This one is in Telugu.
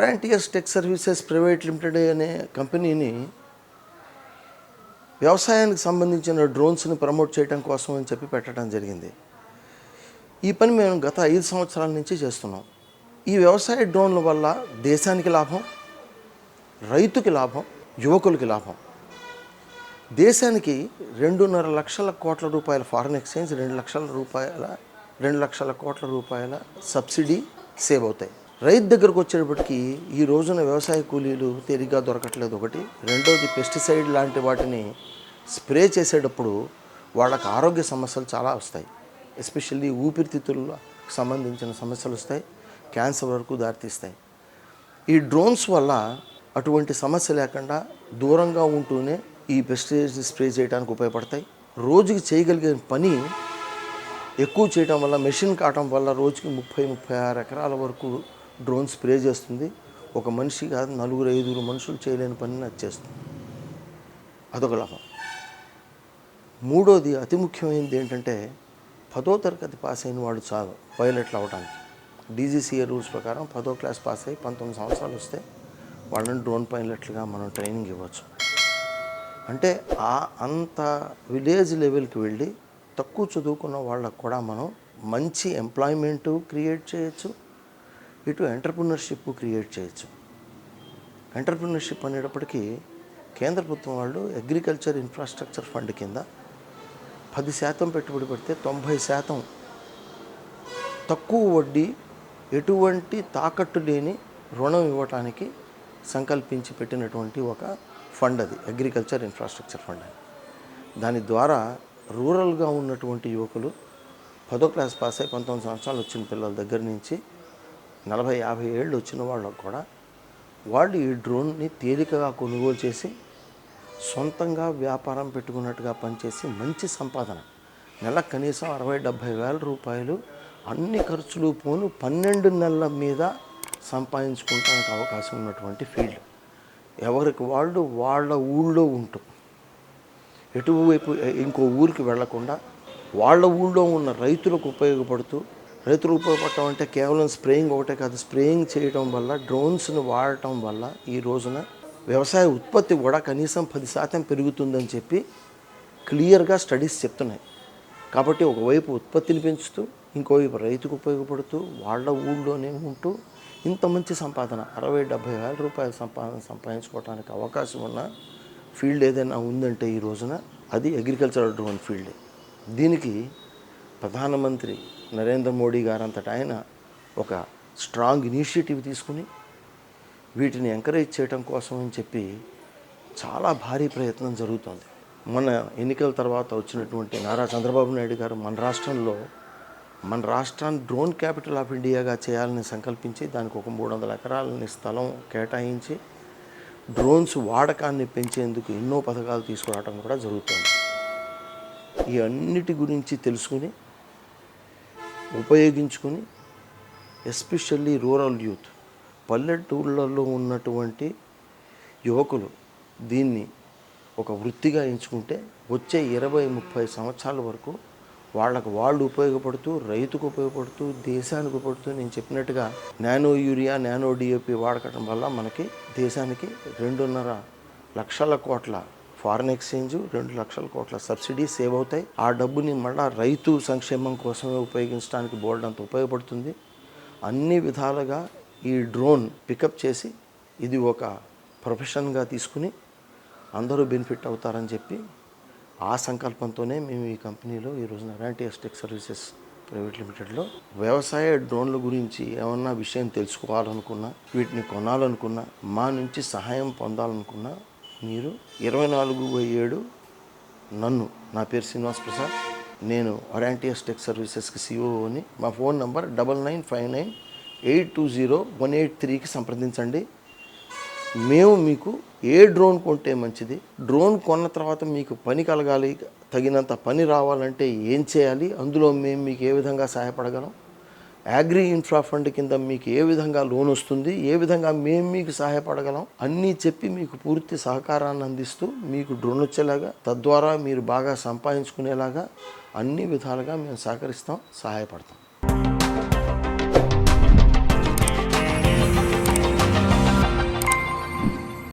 ఒరాంటియస్ టెక్ సర్వీసెస్ ప్రైవేట్ లిమిటెడ్ అనే కంపెనీని వ్యవసాయానికి సంబంధించిన డ్రోన్స్ని ప్రమోట్ చేయడం కోసం అని చెప్పి పెట్టడం జరిగింది. ఈ పని మేము గత ఐదు సంవత్సరాల నుంచి చేస్తున్నాం. ఈ వ్యవసాయ డ్రోన్ల వల్ల దేశానికి లాభం రైతుకి లాభం యువకులకి లాభం. దేశానికి రెండున్నర లక్షల కోట్ల రూపాయల ఫారెన్ ఎక్స్చేంజ్ రెండు లక్షల రూపాయల రెండు లక్షల కోట్ల రూపాయల సబ్సిడీ సేవ్ అవుతాయి. రైతు దగ్గరకు వచ్చేటప్పటికి ఈ రోజున వ్యవసాయ కూలీలు తేలిగ్గా దొరకట్లేదు. ఒకటి. రెండోది పెస్టిసైడ్ లాంటి వాటిని స్ప్రే చేసేటప్పుడు వాళ్ళకి ఆరోగ్య సమస్యలు చాలా వస్తాయి. ఎస్పెషల్లీ ఊపిరితిత్తులకు సంబంధించిన సమస్యలు వస్తాయి. క్యాన్సర్ వరకు దారితీస్తాయి. ఈ డ్రోన్స్ వల్ల అటువంటి సమస్య లేకుండా దూరంగా ఉంటూనే ఈ పెస్టిసైడ్స్ స్ప్రే చేయడానికి ఉపయోగపడతాయి. రోజుకి చేయగలిగే పని ఎక్కువ చేయడం వల్ల మెషిన్ కావటం వల్ల రోజుకి ముప్పై ముప్పై ఆరు ఎకరాల వరకు డ్రోన్ స్ప్రే చేస్తుంది. ఒక మనిషి కాదు నలుగురు ఐదుగురు మనుషులు చేయలేని పనిని అది చేస్తుంది. అదొక లాభం. మూడోది అతి ముఖ్యమైనది ఏంటంటే పదో తరగతి పాస్ అయిన వాడు చాలు పైలట్లు అవ్వడానికి డీజీసీఏ రూల్స్ ప్రకారం పదో క్లాస్ పాస్ అయ్యి పంతొమ్మిది సంవత్సరాలు వస్తే వాళ్ళని డ్రోన్ పైలట్లుగా మనం ట్రైనింగ్ ఇవ్వచ్చు. అంటే ఆ అంత విలేజ్ లెవెల్కి వెళ్ళి తక్కువ చదువుకున్న వాళ్ళకు కూడా మనం మంచి ఎంప్లాయ్మెంటు క్రియేట్ చేయొచ్చు. ఇటు ఎంటర్ప్రినర్షిప్ క్రియేట్ చేయొచ్చు. ఎంటర్ప్రినర్షిప్ అనేటప్పటికీ కేంద్ర ప్రభుత్వం వాళ్ళు అగ్రికల్చర్ ఇన్ఫ్రాస్ట్రక్చర్ ఫండ్ కింద పది శాతం పెట్టుబడి పెడితే తొంభై శాతం తక్కువ వడ్డీ ఎటువంటి తాకట్టు లేని రుణం ఇవ్వటానికి సంకల్పించి పెట్టినటువంటి ఒక ఫండ్ అది అగ్రికల్చర్ ఇన్ఫ్రాస్ట్రక్చర్ ఫండ్ అని. దాని ద్వారా రూరల్గా ఉన్నటువంటి యువకులు పదో క్లాస్ పాస్ అయి పంతొమ్మిది సంవత్సరాలు వచ్చిన పిల్లల దగ్గర నుంచి నలభై యాభై ఏళ్ళు వచ్చిన వాళ్ళకు కూడా వాళ్ళు ఈ డ్రోన్ని తేలికగా కొనుగోలు చేసి సొంతంగా వ్యాపారం పెట్టుకున్నట్టుగా పనిచేసి మంచి సంపాదన. నెల కనీసం అరవై డెబ్భై వేల రూపాయలు అన్ని ఖర్చులు పోను పన్నెండు నెలల మీద సంపాదించుకోవడానికి అవకాశం ఉన్నటువంటి ఫీల్డ్. ఎవరికి వాళ్ళు వాళ్ళ ఊళ్ళో ఉంటూ ఎటువైపు ఇంకో ఊరికి వెళ్ళకుండా వాళ్ళ ఊళ్ళో ఉన్న రైతులకు ఉపయోగపడుతూ రైతులు ఉపయోగపడటం అంటే కేవలం స్ప్రేయింగ్ ఒకటే కాదు స్ప్రేయింగ్ చేయడం వల్ల డ్రోన్స్ను వాడటం వల్ల ఈ రోజున వ్యవసాయ ఉత్పత్తి కూడా కనీసం పది శాతం పెరుగుతుందని చెప్పి క్లియర్గా స్టడీస్ చెప్తున్నాయి. కాబట్టి ఒకవైపు ఉత్పత్తిని పెంచుతూ ఇంకోవైపు రైతుకు ఉపయోగపడుతూ వాళ్ళ ఊళ్ళోనే ఉంటూ ఇంత మంచి సంపాదన అరవై డెబ్భై వేల రూపాయల సంపాదన సంపాదించుకోవడానికి అవకాశం ఉన్న ఫీల్డ్ ఏదైనా ఉందంటే ఈ రోజున అది అగ్రికల్చరల్ డ్రోన్ ఫీల్డ్. దీనికి ప్రధానమంత్రి నరేంద్ర మోడీ గారంతటా ఆయన ఒక స్ట్రాంగ్ ఇనిషియేటివ్ తీసుకుని వీటిని ఎంకరేజ్ చేయడం కోసం అని చెప్పి చాలా భారీ ప్రయత్నం జరుగుతుంది. మన ఎన్నికల తర్వాత వచ్చినటువంటి నారా చంద్రబాబు నాయుడు గారు మన రాష్ట్రంలో మన రాష్ట్రాన్ని డ్రోన్ క్యాపిటల్ ఆఫ్ ఇండియాగా చేయాలని సంకల్పించి దానికి ఒక మూడు వందల ఎకరాలని స్థలం కేటాయించి డ్రోన్స్ వాడకాన్ని పెంచేందుకు ఎన్నో పథకాలు తీసుకురావడం కూడా జరుగుతుంది. ఈ అన్నిటి గురించి తెలుసుకుని ఉపయోగించుకొని ఎస్పెషల్లీ రూరల్ యూత్ పల్లెటూళ్ళల్లో ఉన్నటువంటి యువకులు దీన్ని ఒక వృత్తిగా ఎంచుకుంటే వచ్చే ఇరవై ముప్పై సంవత్సరాల వరకు వాళ్ళకు వాళ్ళు ఉపయోగపడుతూ రైతుకు ఉపయోగపడుతూ దేశానికి ఉపయోగపడుతూ నేను చెప్పినట్టుగా నానో యూరియా నానో డిఏపి వాడకటం వల్ల మనకి దేశానికి రెండున్నర లక్షల కోట్ల ఫారెన్ ఎక్స్చేంజ్ రెండు లక్షల కోట్ల సబ్సిడీ సేవ్ అవుతాయి. ఆ డబ్బుని మళ్ళా రైతు సంక్షేమం కోసమే ఉపయోగించడానికి బోర్డు అంత ఉపయోగపడుతుంది. అన్ని విధాలుగా ఈ డ్రోన్ పికప్ చేసి ఇది ఒక ప్రొఫెషన్గా తీసుకుని అందరూ బెనిఫిట్ అవుతారని చెప్పి ఆ సంకల్పంతోనే మేము ఈ కంపెనీలో ఈరోజు నరాంటి ఎస్టెక్ సర్వీసెస్ ప్రైవేట్ లిమిటెడ్లో వ్యవసాయ డ్రోన్ల గురించి ఏమన్నా విషయం తెలుసుకోవాలనుకున్నా వీటిని కొనాలనుకున్నా మా నుంచి సహాయం పొందాలనుకున్నా మీరు ఇరవై నాలుగు బై ఏడు నన్ను నా పేరు శ్రీనివాస్ ప్రసాద్. నేను అరాంటియస్ టెక్ సర్వీసెస్కి సిఓని మా phone number double nine five nine eight two zero one eight త్రీకి సంప్రదించండి. మేము మీకు ఏ డ్రోన్ కొంటే మంచిది? డ్రోన్ కొన్న తర్వాత మీకు పని కలగాలి తగినంత పని రావాలంటే ఏం చేయాలి? అందులో మేము మీకు ఏ విధంగా సహాయపడగలం? అగ్రి ఇన్ఫ్రా ఫండ్ కింద మీకు ఏ విధంగా లోన్ వస్తుంది ఏ విధంగా మేము మీకు సహాయపడగలం అన్నీ చెప్పి మీకు పూర్తి సహకారాన్ని అందిస్తూ మీకు డ్రోన్ వచ్చేలాగా తద్వారా మీరు బాగా సంపాదించుకునేలాగా అన్ని విధాలుగా మేము సహకరిస్తాం సహాయపడతాం.